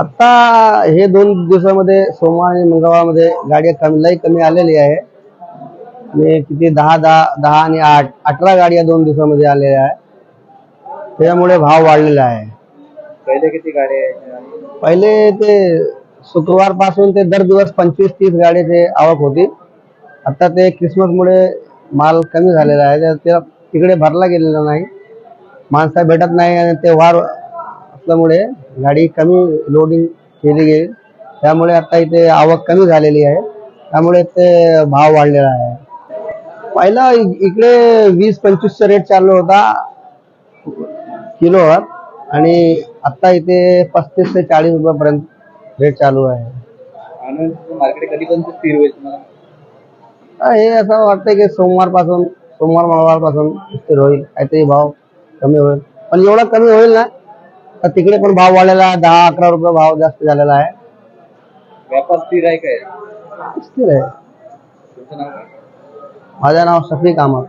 आता हे दोन दिवसामध्ये सोमवार आणि मंगळवारमध्ये गाड्या कमी लई कमी आलेली आहे. आणि किती दहा दहा दहा आणि आठ अठरा गाड्या दोन दिवसामध्ये आलेल्या आहे. त्यामुळे भाव वाढलेला आहे. पहिले किती गाड्या पहिले ते शुक्रवारपासून ते दर दिवस पंचवीस तीस गाड्याचे आवक होती. आता ते क्रिसमसमुळे माल कमी झालेला आहे. त्या- त्या तिकडे भरला गेलेला नाही. माणसं भेटत नाही आणि ते वार असल्यामुळे गाडी कमी लोडिंग केली गेली. त्यामुळे आता इथे आवक कमी झालेली आहे. त्यामुळे ते भाव वाढलेला आहे. पहिला इकडे वीस पंचवीसचा रेट चालू होता. किलोवर आणि आता इथे पस्तीस ते चाळीस रुपयापर्यंत रेट चालू आहे. आनंद मार्केट कधी पण स्थिर होईल तुम्हाला? हा, असं वाटतंय की सोमवारपासून सोमवार मंगळवारपासून स्थिर होईल. काहीतरी भाव कमी होईल. पण एवढा कमी होईल ना तर तिकडे पण भाव वाढलेला आहे. दहा अकरा रुपये भाव जास्त झालेला आहे. व्यापार स्थिर आहे काय? स्थिर आहे. तुमचं नाव काय? माझं नाव शफीक अहमद